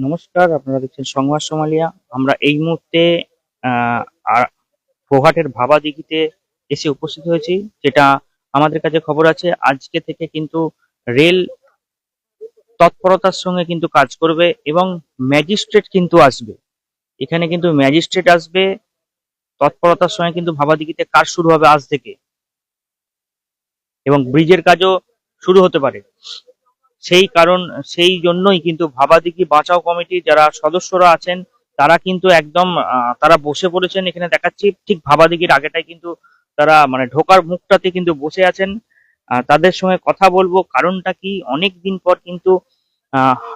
নমস্কার, আপনারা দেখছেন সংবাদ সোমালিয়া। আমরা এই মুহূর্তে গোহাটের ভাবা দিঘিতে এসে উপস্থিত হয়েছি, যেটা আমাদের কাছে খবর আছে। আজকে থেকে কিন্তু রেল তৎপরতার সঙ্গে কিন্তু কাজ করবে এবং ম্যাজিস্ট্রেট কিন্তু আসবে। এখানে কিন্তু ম্যাজিস্ট্রেট আসবে, তৎপরতার সঙ্গে কিন্তু ভাবা দিঘিতে কাজ শুরু হবে আজ থেকে। এবং ব্রিজের কাজও শুরু হতে পারে। সেই কারণ, সেই জন্যই কিন্তু ভাবাদিঘি বাঁচাও কমিটির যারা সদস্যরা আছেন, তারা কিন্তু একদম তারা বসে পড়েছেন। এখানে দেখাচ্ছি, ঠিক ভাবাদিঘির আগেটাই কিন্তু তারা মানে ঢোকার মুখটাতে কিন্তু বসে আছেন। তাদের সঙ্গে কথা বলব। কারণটা কি? অনেক দিন পর কিন্তু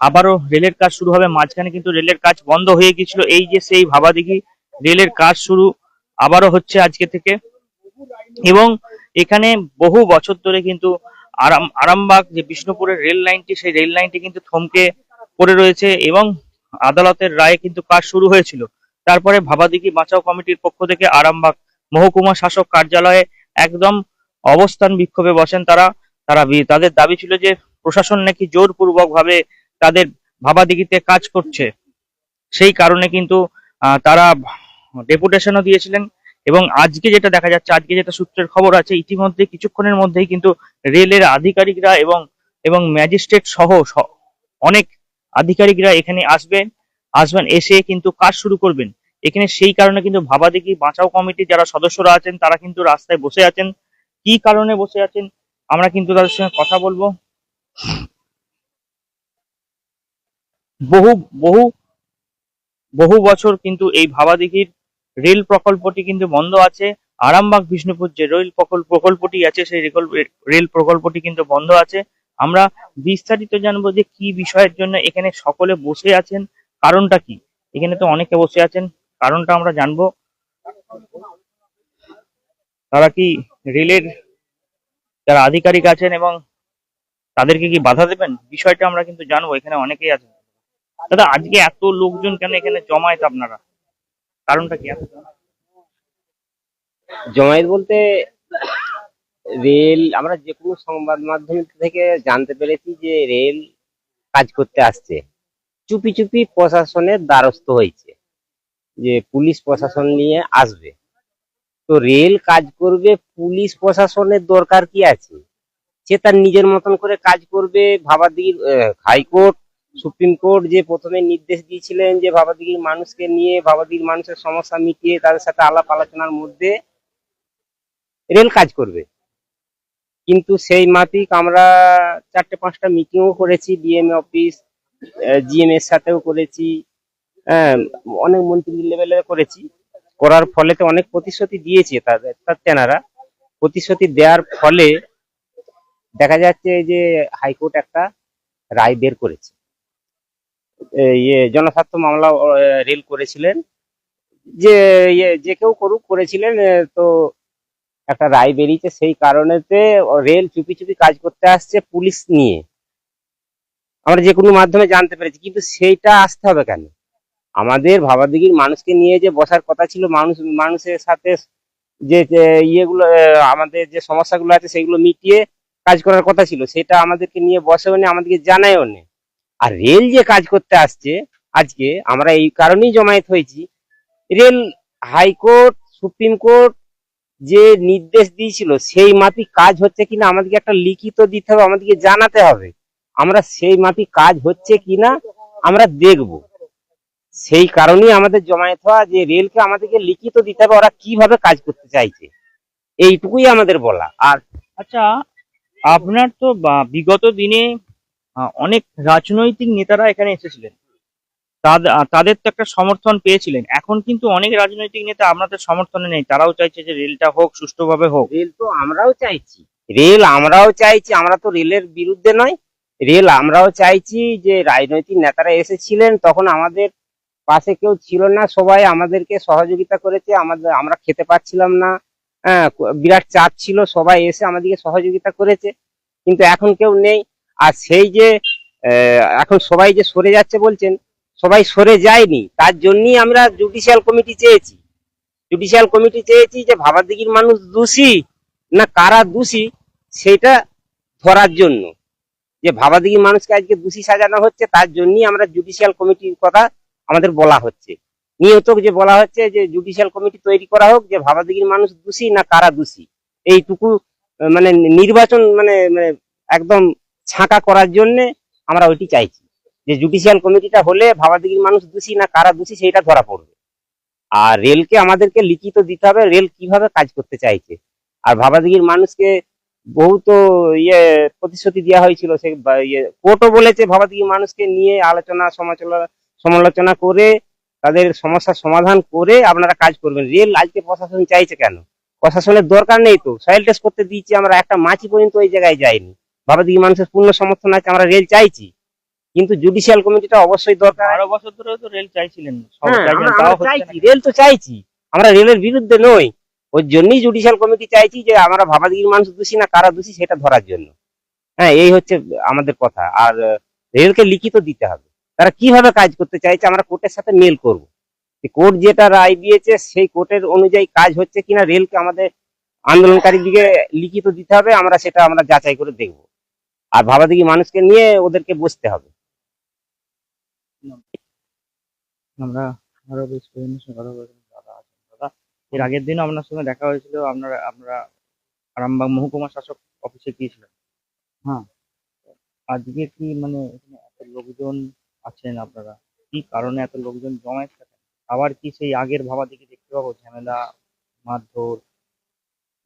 আবারও রেলের কাজ শুরু হবে। মাঝখানে কিন্তু রেলের কাজ বন্ধ হয়ে গিয়েছিল। এই যে সেই ভাবাদিঘি রেলের কাজ শুরু আবারও হচ্ছে আজকে থেকে। এবং এখানে বহু বছর ধরে কিন্তু আরাম আরামবাগ যে বিষ্ণুপুরের রেল লাইনটি সেই রেল লাইনটি কিন্তু থমকে পড়ে রয়েছে এবং আদালতের রায়ে কিন্তু কাজ শুরু হয়েছিল। তারপরে ভাবাদিঘি বাঁচাও কমিটির পক্ষ থেকে আরামবাগ মহকুমা শাসক কার্যালয়ে একদম অবস্থান বিক্ষোভে বসেন তারা। তারা তাদের দাবি ছিল যে প্রশাসন নাকি জোরপূর্বক ভাবে তাদের ভাবাদিঘিতে কাজ করছে। সেই কারণে কিন্তু তারা ডেপুটেশনও দিয়েছিলেন। এবং আজকে যেটা দেখা যাচ্ছে, আজকে যেটা সূত্রের খবর আছে, ইতিমধ্যে কিছুক্ষণের মধ্যেই কিন্তু রেলের আধিকারিকরা এবং এবং ম্যাজিস্ট্রেট সহ অনেক আধিকারিকরা এখানে আসবেন আসবেন, এসে কিন্তু কাজ শুরু করবেন। এখানে সেই কারণে কিন্তু ভাবাদিঘি বাঁচাও কমিটির যারা সদস্যরা আছেন, তারা কিন্তু রাস্তায় বসে আছেন। কি কারণে বসে আছেন? আমরা কিন্তু তাদের সঙ্গে কথা বলব। বহু বহু বহু বছর কিন্তু এই ভাবাদিঘির রেল প্রকল্পটি কিন্তু বন্ধ আছে। আরামবাগ, বিষ্ণুপুর যে রেল প্রকল্প প্রকল্পটি আছে, সেই রেল প্রকল্পটি কিন্তু বন্ধ আছে। আমরা বিস্তারিত জানব যে কি বিষয়ের জন্য এখানে সকলে বসে আছেন, কারণটা কি? এখানে তো অনেকে বসে আছেন, কারণটা আমরা জানব। তারা কি রেলের, যারা আধিকারিক আছেন এবং তাদেরকে কি বাধা দেবেন? বিষয়টা আমরা কিন্তু জানব, এখানে অনেকেই আছেন। দাদা, আজকে এত লোকজন কেন এখানে জমায়েত আপনারা? কারণটা কি? জমায়েত বলতে রেল, আমরা যে কোনো সংবাদ মাধ্যম থেকে জানতে পেরেছি যে রেল কাজ করতে আসছে। চুপি চুপি প্রশাসনের দ্বারস্থ হয়েছে যে পুলিশ প্রশাসন নিয়ে আসবে। তো রেল কাজ করবে, পুলিশ প্রশাসনের দরকার কি আছে? সে তার নিজের মতন করে কাজ করবে ভাবাদিঘির হাইকোর্ট সুপ্রিম কোর্ট যে প্রথমে নির্দেশ দিয়েছিলেন যে ভাবাদিঘির মানুষকে নিয়ে ভাবাদিঘির মানুষের সমস্যা মিটিয়ে তাদের সাথে আলাপ আলোচনার মধ্যে রেল কাজ করবে। কিন্তু সেই মাফিক আমরা চারটে পাঁচটা মিটিংও করেছি ডিএম অফিস জিএম এর সাথেও করেছি অনেক মন্ত্রী লেভেলে করেছি। করার ফলে তো অনেক প্রতিশ্রুতি দিয়েছে তাদের তেনারা। প্রতিশ্রুতি দেওয়ার ফলে দেখা যাচ্ছে যে হাইকোর্ট একটা রায় বের করেছে। ইয়ে জনস্বার্থ মামলা রেল করেছিলেন। যে ইয়ে যে কেউ করুক করেছিলেন তো একটা রায় বেরিয়েছে সেই কারণেতে রেল চুপি চুপি কাজ করতে আসছে পুলিশ নিয়ে। আমরা যে কোনো মাধ্যমে জানতে পেরেছি, কিন্তু সেইটা আসতে হবে কেন? আমাদের ভাবাদিঘির মানুষকে নিয়ে যে বসার কথা ছিল, মানুষ, মানুষের সাথে যে ইয়েগুলো আমাদের যে সমস্যাগুলো আছে, সেগুলো মিটিয়ে কাজ করার কথা ছিল, সেটা আমাদেরকে নিয়ে বসেও নি, আমাদেরকে জানায়ও নি। আর রেল যে কাজ করতে আসছে, আজকে আমরা এই কারণেই জমায়েত হয়েছি। রেল হাইকোর্ট সুপ্রিম কোর্ট যে নির্দেশ দিয়েছিল, সেই মাফিক কাজ হচ্ছে কিনা আমাদেরকে একটা লিখিত দিতে হবে, আমাদেরকে জানাতে হবে। আমরা সেই মাফিক কাজ হচ্ছে কিনা আমরা দেখব। সেই কারণেই আমাদের জমায়েত হওয়া যে রেলকে আমাদেরকে লিখিত দিতে হবে, ওরা কীভাবে কাজ করতে চাইছে। এইটুকুই আমাদের বলা। আর আচ্ছা আপনার তো বিগত দিনে অনেক রাজনৈতিক নেতারা এখানে এসেছিলেন। তাদ- তাদের তো একটা সমর্থন পেয়েছিলেন। এখন কিন্তু অনেক রাজনৈতিক নেতা আপনাদের সমর্থনে নেই। তারাও চাইছে যে রেলটা হোক সুষ্ঠুভাবে হোক। রেল তো আমরাও চাইছি। রেল আমরাও চাইছি আমরা তো রেলের বিরুদ্ধে নয়। রেল আমরাও চাইছি যে রাজনৈতিক নেতারা এসেছিলেন তখন আমাদের পাশে কেউ ছিল না। সবাই আমাদেরকে সহযোগিতা করেছে। আমাদের আমরা খেতে পাচ্ছিলাম না। হ্যাঁ বিরাট চাপ ছিল। সবাই এসে আমাদেরকে সহযোগিতা করেছে। কিন্তু এখন কেউ নেই। আর সেই যে এখন সবাই যে সরে যাচ্ছে বলছেন, সবাই সরে যায়নি। তার জন্যই আমরা জুডিশিয়াল কমিটি চেয়েছি। জুডিশিয়াল কমিটি চেয়েছি যে ভাবাদিঘির মানুষ দোষী না কারা দোষী সেটা ধরার জন্য। যে ভাবাদিঘি মানুষকে আজকে দোষী সাজানো হচ্ছে, তার জন্যই আমরা জুডিশিয়াল কমিটির কথা আমাদের বলা হচ্ছে। নিয়ত যে বলা হচ্ছে যে জুডিশিয়াল কমিটি তৈরি করা হোক, যে ভাবাদিঘির মানুষ দোষী না কারা দোষী। এইটুকু মানে নির্বাচন মানে মানে একদম ছাঁকা করার জন্য আমরা ওইটি চাইছি। যে জুডিশিয়াল কমিটিটা হলে ভাবাদিঘির মানুষ দোষী না কারা দোষী সেইটা ধরা পড়বে। আর রেলকে আমাদেরকে লিখিত দিতে হবে, রেল কীভাবে কাজ করতে চাইছে। আর ভাবাদিঘির মানুষকে বহু তো ইয়ে প্রতিশ্রুতি দেওয়া হয়েছিল, সে ইয়ে কোর্টও বলেছে ভাবাদিঘির মানুষকে নিয়ে আলোচনা, সমালোচনা সমালোচনা করে, তাদের সমস্যার সমাধান করে আপনারা কাজ করবেন। রেল আজকে প্রশাসন চাইছে কেন? প্রশাসনের দরকার নেই তো। সয়েল টেস্ট করতে দিয়েছি আমরা, একটা মাছি পর্যন্ত ওই জায়গায় যাইনি ভাবাদিঘি মানুষের পূর্ণ সমর্থন আছে? আমরা রেল চাইছি। কিন্তু জুডিশিয়াল কমিটিটা অবশ্যই দরকার। বারো বছর ধরে তো রেল চাইছিলেন। হ্যাঁ। চাইছি রেল তো চাইছি। আমরা রেলের বিরুদ্ধে নই। ওর জন্যই জুডিশিয়াল কমিটি চাইছি যে আমরা ভাবাদিগির মানুষ দোষী না কারা দোষী সেটা ধরার জন্য। হ্যাঁ এই হচ্ছে আমাদের কথা। আর রেলকে লিখিত দিতে হবে। তারা কীভাবে কাজ করতে চাইছে আমরা কোর্টের সাথে মেল করব। কোর্ট যেটা রায় দিয়েছে সেই কোর্টের অনুযায়ী কাজ হচ্ছে কিনা রেলকে আমাদের আন্দোলনকারী দিকে লিখিত দিতে হবে। আমরা সেটা আমরা যাচাই করে দেখব। আর ভাবাদিগি মানুষকে নিয়ে ওদেরকে বসতে হবে। আমরা আরও বেশ কয়েকজনের কথা বলেছিলাম দাদা আছেন দাদা। এর আগের দিনও আপনার সঙ্গে দেখা হয়েছিল আপনারা আমরা আরামবাগ মহকুমা শাসক অফিসে গিয়েছিলেন হ্যাঁ আজকে কি মানে এখানে এত লোকজন আছেন আপনারা? কি কারণে এত লোকজন জমায়েত থাকেন? আবার কি সেই আগের ভাবা দিকে দেখতে পাবো? ঝামেলা মারধর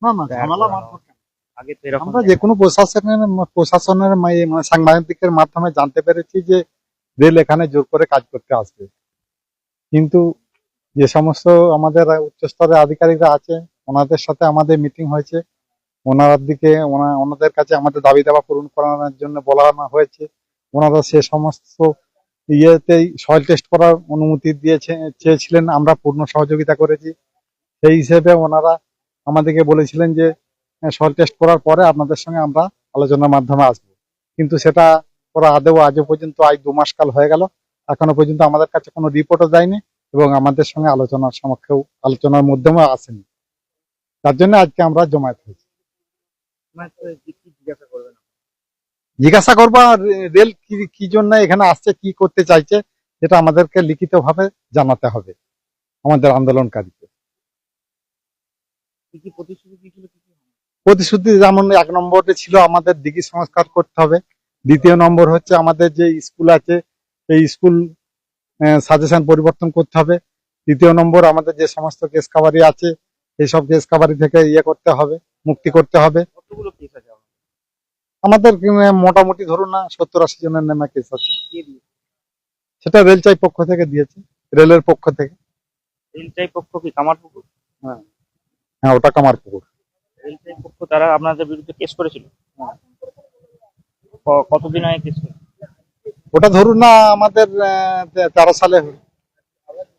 না না ঝামেলা মারধর কেন? আগে তো এরকম আমরা যে কোনো প্রশাসনের প্রশাসনের মানে সাংবাদিকের মাধ্যমে জানতে পেরেছি যে রেল এখানে জোর করে কাজ করতে আসবে। কিন্তু যে সমস্ত আমাদের উচ্চস্তরের আধিকারিকরা আছে ওনাদের সাথে আমাদের মিটিং হয়েছে। ওনার দিকে ওনা- ওনাদের কাছে আমাদের দাবি দাবা পূরণ করানোর জন্য বলানো হয়েছে। ওনারা সে সমস্ত ইয়েতেই সয়েল টেস্ট করার অনুমতি দিয়েছে চেয়েছিলেন আমরা পূর্ণ সহযোগিতা করেছি। সেই হিসেবে ওনারা আমাদেরকে বলেছিলেন যে সয়েল টেস্ট করার পরে আপনাদের সঙ্গে আমরা আলোচনার মাধ্যমে আসব। কিন্তু সেটা ওরা আদৌ আজও পর্যন্ত আজ দু মাস কাল হয়ে গেল। এখনও পর্যন্ত আমাদের কাছে কোনো রিপোর্টও দেয়নি এবং আমাদের সঙ্গে আলোচনার সমক্ষেও আলোচনার মাধ্যমে আসেনি। তার জন্য আজকে আমরা জমায়েত হয়েছি। জিজ্ঞাসা করব আর রেল কি জন্য এখানে আসছে কি করতে চাইছে সেটা আমাদেরকে লিখিতভাবে জানাতে হবে আমাদের আন্দোলনকারীকে। কি কি প্রতিশ্রুতি দিয়েছিল? প্রতিশ্রুতি যেমন এক নম্বরে ছিল আমাদের দিঘি সংস্কার করতে হবে। দ্বিতীয় নম্বর হচ্ছে আমাদের যে স্কুল আছে এই স্কুল সাজেশন পরিবর্তন করতে হবে। তৃতীয় নম্বর আমাদের যে সমস্ত কেস কাবারি আছে এই সব কেস কাবারি থেকে ইয়ে করতে হবে মুক্তি করতে হবে? আমাদের? মোটামুটি ধরুন না সত্তর আশি জনের নেমে কেস আছে? সেটা রেলচাই পক্ষ থেকে দিয়েছে রেলের পক্ষ থেকে। রেলচাই পক্ষ কি কামারপুকুর? হ্যাঁ ওটা কামারপুকুর। পক্ষ তারা আপনাদের বিরুদ্ধে কেস করেছিল? কতদিন আগে কেস ওটা ধরুন না আমাদের তেরো সালে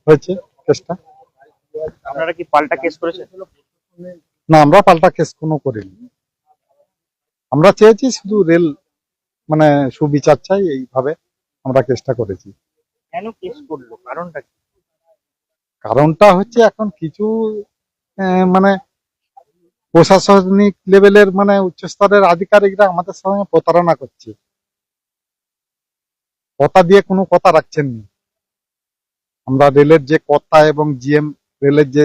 হয়েছে। কেসটা আপনারা কি পাল্টা কেস করেছেন? না আমরা পাল্টা কেস কোনো করিনি। আমরা চেয়েছি শুধু রেল মানে সুবিচার চাই এইভাবে আমরা কেসটা করেছি। কেন কেস করল? কারণটা কি? কারণটা হচ্ছে এখন কিছু মানে প্রশাসনিক লেভেলের মানে উচ্চস্তরের আধিকারিকরা আমাদের সঙ্গে প্রতারণা করছে। কথা দিয়ে কোনো কথা রাখছেন না। আমরা রেলের যে কর্তা এবং জিএম রেলের যে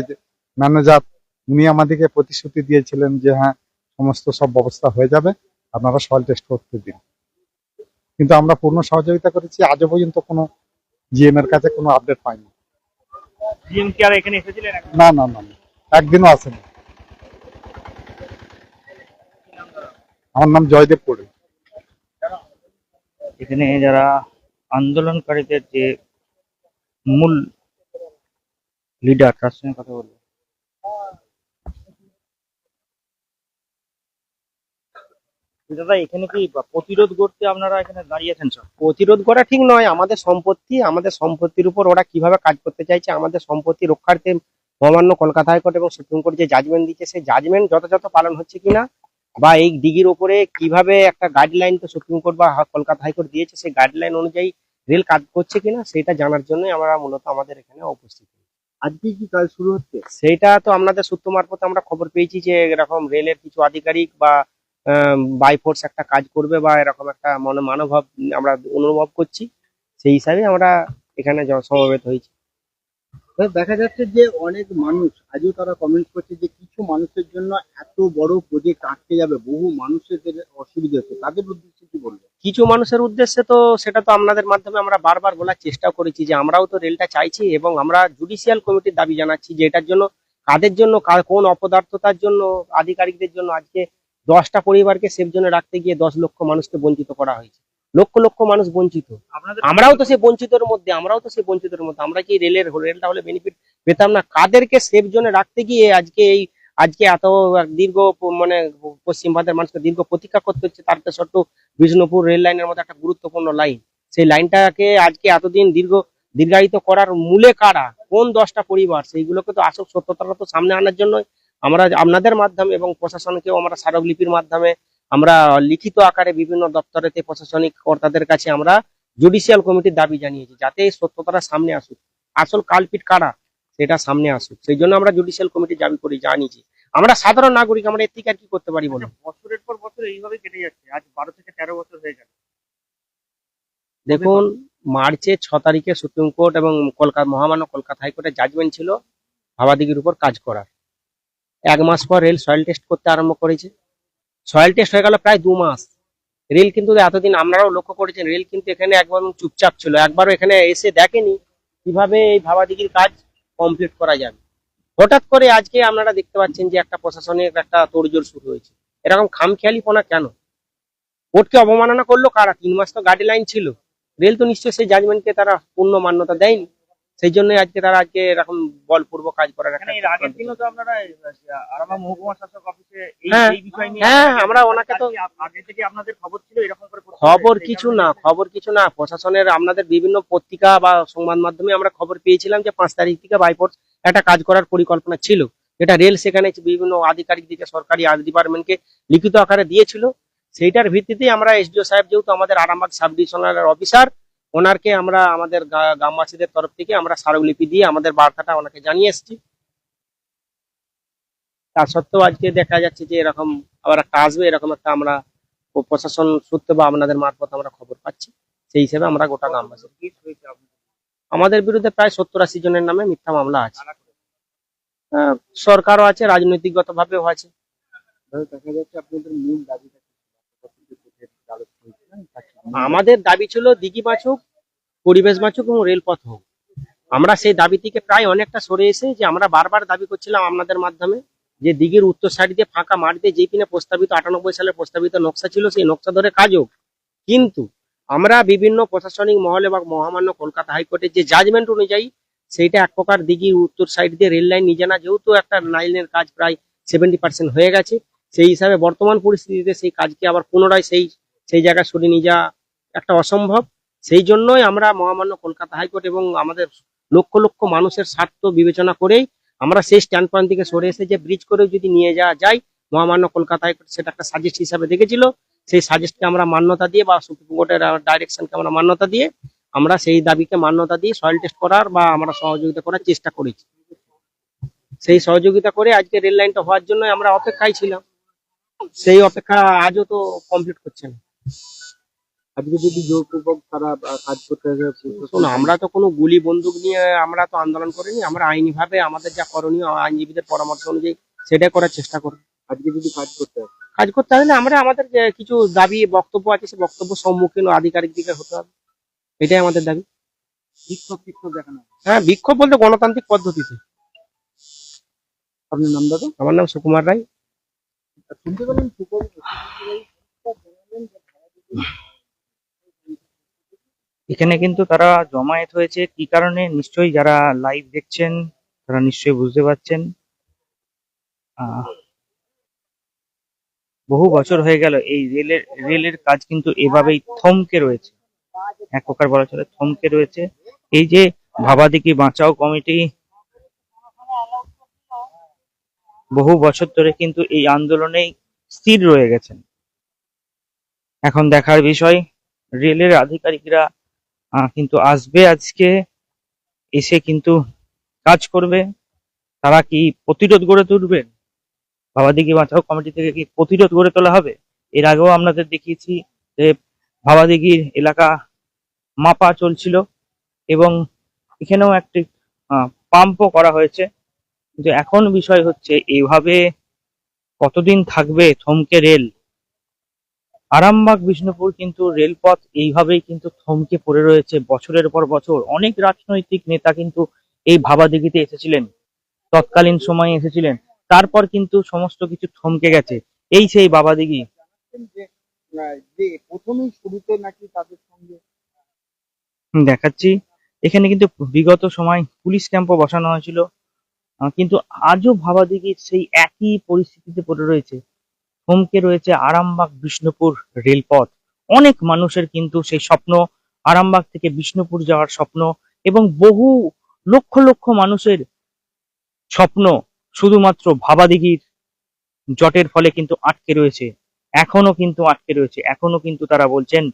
ম্যানেজার উনি আমাদেরকে প্রতিশ্রুতি দিয়েছিলেন যে হ্যাঁ সমস্ত সব ব্যবস্থা হয়ে যাবে আপনারা সয়েল টেস্ট করতে দিন। কিন্তু আমরা পূর্ণ সহযোগিতা করেছি আজও পর্যন্ত কোনো জিএম এর কাছে কোনো আপডেট পাইনি। জিএম কি আর এখানে এসেছিলেন না না না না, একদিনও আসেনি। আমার নাম জয়দেব কোড়ে এখানে যারা আন্দোলনকারীদের যে মূল লিডার তার সঙ্গে কথা বলব। দাদা এখানে কি প্রতিরোধ করতে আপনারা এখানে দাঁড়িয়েছেন সব? প্রতিরোধ করা ঠিক নয়। আমাদের সম্পত্তি আমাদের সম্পত্তির উপর ওরা কীভাবে কাজ করতে চাইছে আমাদের সম্পত্তি রক্ষার্থে মহামান্য কলকাতা হাইকোর্ট এবং সুপ্রিম কোর্ট যে জাজমেন্ট দিচ্ছে সেই জাজমেন্ট যথাযথ পালন হচ্ছে কিনা বা এই দিঘির ওপরে কীভাবে একটা গাইডলাইন তো সুপ্রিম কোর্ট বা কলকাতা হাইকোর্ট দিয়েছে সেই গাইডলাইন অনুযায়ী রেল কাজ করছে কিনা সেটা জানার জন্যই আমরা মূলত আমাদের এখানে উপস্থিত। আজকে কি কাজ শুরু হচ্ছে? সেটা তো আপনাদের সূত্র মারফত আমরা খবর পেয়েছি যে এরকম রেলের কিছু আধিকারিক বা বাই ফোর্স একটা কাজ করবে বা এরকম একটা মনে মনোভাব আমরা অনুভব করছি। সেই হিসাবে আমরা এখানে সমবেত হয়েছি। দেখা যাচ্ছে যে অনেক মানুষ, আজও তারা কমেন্ট করছে যে কিছু মানুষের জন্য এত বড় প্রজেক্ট আটকে যাবে, বহু মানুষের অসুবিধা হচ্ছে। তাদের উদ্দেশ্যে কি বলব কিছু মানুষের উদ্দেশ্যে তো সেটা তো আপনাদের মাধ্যমে আমরা বারবার বলার চেষ্টা করেছি যে আমরাও তো রেলটা চাইছি এবং আমরা জুডিশিয়াল কমিটির দাবি জানাচ্ছি যে এটার জন্য কাদের জন্য কোন অপদার্থতার জন্য, আধিকারিকদের জন্য আজকে দশটা পরিবারকে সেফ জোনে রাখতে গিয়ে দশ লক্ষ মানুষকে বঞ্চিত করা হয়েছে। লক্ষ লক্ষ মানুষ বঞ্চিত। আমরাও তো সেই বঞ্চিতের মধ্যে আমরাও তো সেই বঞ্চিতের মধ্যে। আমরা কি রেলের রেলটা হলে বেনিফিট পেতাম না। কাদেরকে সেফ জোনে রাখতে গিয়ে আজকে এই আজকে এত দীর্ঘ মানে পশ্চিম ভারতের মানুষকে দীর্ঘ প্রতীক্ষা করতে হচ্ছে তার সত্ত্বেও বিষ্ণুপুর রেল লাইনের মতো একটা গুরুত্বপূর্ণ লাইন। সেই লাইনটাকে আজকে এতদিন দীর্ঘ দীর্ঘায়িত করার মূলে কারা? কোন দশটা পরিবার? সেইগুলোকে তো আসল সত্যতাটা তো সামনে আনার জন্য আমরা আপনাদের মাধ্যমে এবং প্রশাসনকেও আমরা স্মারকলিপির মাধ্যমে আমরা লিখিত আকারে বিভিন্ন দপ্তরেতে প্রশাসনিক কর্তাদের কাছে আমরা জুডিশিয়াল কমিটির দাবি জানিয়েছি যাতে এই সত্যতাটা সামনে আসুক। আসল কালপিট কারা? সেটা সামনে আসুক। সেই জন্য আমরা জুডিশিয়াল কমিটির দাবি করি জানিয়েছি। আমরা সাধারণ নাগরিক আমরা এর থেকে আর কি করতে পারি বলুন? আচ্ছা, বছরের পর বছর এইভাবে কেটে যাচ্ছে। আজ বারো থেকে তেরো বছর হয়ে গেল। দেখুন মার্চের ছ তারিখে সুপ্রিম কোর্ট এবং কলকাতা মহামান্য কলকাতা হাইকোর্টের জাজমেন্ট ছিল ভাবাদিগির উপর কাজ করার। এক মাস পর রেল সয়েল টেস্ট করতে আরম্ভ করেছে। সয়েল টেস্ট হয়ে গেল প্রায় দু মাস রেল কিন্তু এতদিন আপনারাও লক্ষ্য করেছেন রেল কিন্তু এখানে একবার চুপচাপ ছিল। একবারও এখানে এসে দেখেনি কীভাবে এই ভাবাদিগির কাজ কমপ্লিট করা যাবে। হঠাৎ করে আজকে আপনারা দেখতে পাচ্ছেন যে একটা প্রশাসনের একটা তোড়জোড় শুরু হয়েছে। এরকম খামখেয়ালিপনা কেন? কোর্টকে অবমাননা করল কারা? তিন মাস তো গাইডলাইন ছিল। রেল তো নিশ্চয়ই সেই জাজমেন্টকে তারা পূর্ণ মান্যতা দেয়নি। সেই জন্য আজকে তারা আজকে এরকম বলপূর্বক কাজ করার হ্যাঁ, হ্যাঁ, আমরা ওনাকে তো- আগে- আগে থেকে আপনাদের খবর ছিল এরকম করে খবর কিছু না খবর কিছু না। প্রশাসনের আপনাদের বিভিন্ন পত্রিকা বা সংবাদ মাধ্যমে আমরা খবর পেয়েছিলাম যে পাঁচ তারিখ থেকে বাইপোর্ট একটা কাজ করার পরিকল্পনা ছিল। এটা রেল সেখানে বিভিন্ন আধিকারিক দিকে সরকারি ডিপার্টমেন্টকে লিখিত আকারে দিয়েছিল। সেইটার ভিত্তিতেই আমরা এসডিও সাহেব যেহেতু আমাদের আরামবাগ সাব ডিভিশনাল অফিসার ওনারকে আমরা আমাদের গ্রামবাসীদের তরফ থেকে আমরা স্মারকলিপি দিয়ে আমাদের বার্তাটা ওনাকে জানিয়ে এসেছি। তা সত্ত্বেও আজকে দেখা যাচ্ছে যে এরকম আবার একটা আসবে এরকম একটা আমরা প্রশাসন সূত্রে বা আপনাদের মারফত আমরা খবর পাচ্ছি। সেই হিসেবে আমরা গোটা গ্রামবাসী। আমাদের বিরুদ্ধে প্রায় সত্তর আশি জনের নামে মিথ্যা মামলা আছে। সরকারও আছে রাজনৈতিকগত ভাবেও আছে দেখা যাচ্ছে আপনাদের মূল দাবিটা আমাদের দাবি ছিল দিঘি বাঁচুক পরিবেশ বাঁচুক এবং রেলপথ হোক। আমরা সেই দাবি থেকে প্রায় অনেকটা সরে এসে যে আমরা বারবার দাবি করছিলাম আপনাদের মাধ্যমে যে দিঘির উত্তর সাইড দিয়ে ফাঁকা মাঠ দিয়ে যেই পিনে প্রস্তাবিত আটানব্বই সালে প্রস্তাবিত নকশা ছিল সেই নকশা ধরে কাজ হোক। কিন্তু আমরা বিভিন্ন প্রশাসনিক মহলে বা মহামান্য কলকাতা হাইকোর্টের যে জাজমেন্ট অনুযায়ী সেইটা এক প্রকার দিঘির উত্তর সাইড দিয়ে রেল লাইন নিজে না যেহেতু একটা লাইনের কাজ প্রায় সেভেন্টি পার্সেন্ট হয়ে গেছে, সেই হিসাবে বর্তমান পরিস্থিতিতে সেই কাজকে আবার পুনরায় সেই সেই জায়গায় সরিয়ে নিয়ে যাওয়া একটা অসম্ভব। সেই জন্যই আমরা মহামান্য কলকাতা হাইকোর্ট এবং আমাদের লক্ষ লক্ষ মানুষের স্বার্থ বিবেচনা করেই আমরা সেই স্ট্যান্ড পয়েন্ট থেকে সরে এসে যে ব্রিজ করেও যদি নিয়ে যাওয়া যায়, মহামান্য কলকাতা হাইকোর্ট সেটা একটা সাজেস্ট হিসাবে দেখেছিল। সেই সাজেস্টকে আমরা মান্যতা দিয়ে বা সুপ্রিম কোর্টের ডাইরেকশনকে আমরা মান্যতা দিয়ে আমরা সেই দাবিকে মান্যতা দিয়ে সয়েল টেস্ট করার বা আমরা সহযোগিতা করার চেষ্টা করেছি। সেই সহযোগিতা করে আজকে রেল লাইনটা হওয়ার জন্য আমরা অপেক্ষায় ছিলাম। সেই অপেক্ষা আজও তো কমপ্লিট করছে না। আজকে যদি জোরপূর্বক তারা কাজ করতে শোনো আমরা তো কোনো গুলি বন্দুক নিয়ে আমরা তো আন্দোলন করিনি আমরা আইনি ভাবে আমাদের যা করণীয় আইনজীবীদের পরামর্শ অনুযায়ী সেটাই করার চেষ্টা করি আজকে যদি কাজ করতে হবে কাজ করতে হলে আমরা আমাদের যে কিছু দাবি বক্তব্য আছে সে বক্তব্য সম্মুখীন আধিকারিক দিকে হতে হবে। এটাই আমাদের দাবি। শিক্ষক শিক্ষক দেখানো হ্যাঁ। বিক্ষোভ বলতে গণতান্ত্রিক পদ্ধতিতে। আপনার নাম দাদা? আমার নাম সুকুমার রায়। শুনতে পেলেন সুপর এখানে কিন্তু তারা জমায়েত হয়েছে। কি কারণে? নিশ্চয়ই যারা লাইভ দেখছেন, তারা নিশ্চয়ই বুঝতে পারছেন। বহু বছর হয়ে গেল, এই রেলের রেলের কাজ কিন্তু এভাবেই থমকে রয়েছে। এক প্রকার বলা চলে, থমকে রয়েছে। এই যে ভাবাদিকি বাঁচাও কমিটি, বহু বছর ধরে কিন্তু এই আন্দোলনেই স্থির রয়ে গেছেন। এখন দেখার বিষয়, রেলের আধিকারিকরা কিন্তু আসবে আজকে, এসে কিন্তু কাজ করবে। তারা কি প্রতিরোধ গড়ে তুলবেন বাবাদিকে বাঁচাও কমিটি থেকে কি প্রতিরোধ গড়ে তোলা হবে? এর আগেও আপনাদের দেখিয়েছি যে ভাবাদিঘির এলাকা মাপা চলছিল এবং এখানেও একটি পাম্পও করা হয়েছে। কিন্তু এখন বিষয় হচ্ছে এইভাবে কতদিন থাকবে থমকে রেল? আরামবাগ বিষ্ণুপুর কিন্তু রেলপথ এইভাবেই কিন্তু থমকে পড়ে রয়েছে বছরের পর বছর। অনেক রাজনৈতিক নেতা কিন্তু এই ভাবাদিঘিতে এসেছিলেন তৎকালীন সময়ে এসেছিলেন। তারপর কিন্তু সমস্ত কিছু থমকে গেছে। এই সেই বাবাদিঘি। প্রথমেই শুরুতে নাকি তাদের সঙ্গে দেখাচ্ছি। এখানে কিন্তু বিগত সময় পুলিশ ক্যাম্পও বসানো হয়েছিল। কিন্তু আজও ভাবাদিঘির সেই একই পরিস্থিতিতে পড়ে রয়েছে। থমকে রয়েছে আরামবাগ বিষ্ণুপুর রেলপথ। অনেক মানুষের কিন্তু সেই স্বপ্ন, আরামবাগ থেকে বিষ্ণুপুর যাওয়ার স্বপ্ন এবং বহু লক্ষ লক্ষ মানুষের স্বপ্ন শুধুমাত্র ভাবাদিঘির জটের ফলে কিন্তু আটকে রয়েছে। এখনও কিন্তু আটকে রয়েছে। এখনও কিন্তু তারা বলছেন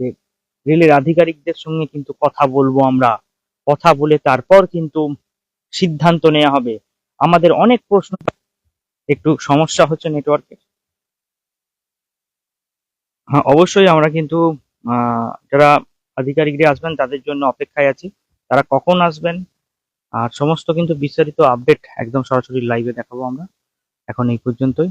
যে রেলের আধিকারিকদের সঙ্গে কিন্তু কথা বলব আমরা। কথা বলে তারপর কিন্তু সিদ্ধান্ত নেওয়া হবে। আমাদের অনেক প্রশ্ন, একটু সমস্যা হচ্ছে নেটওয়ার্কের অবশ্যই আমরা কিন্তু যারা আধিকারিকরা আসবেন তাদের জন্য অপেক্ষায় আছি। তারা কখন আসবেন? আর সমস্ত কিন্তু বিস্তারিত আপডেট একদম সরাসরি লাইভে দেখাবো আমরা। এখন এই পর্যন্তই।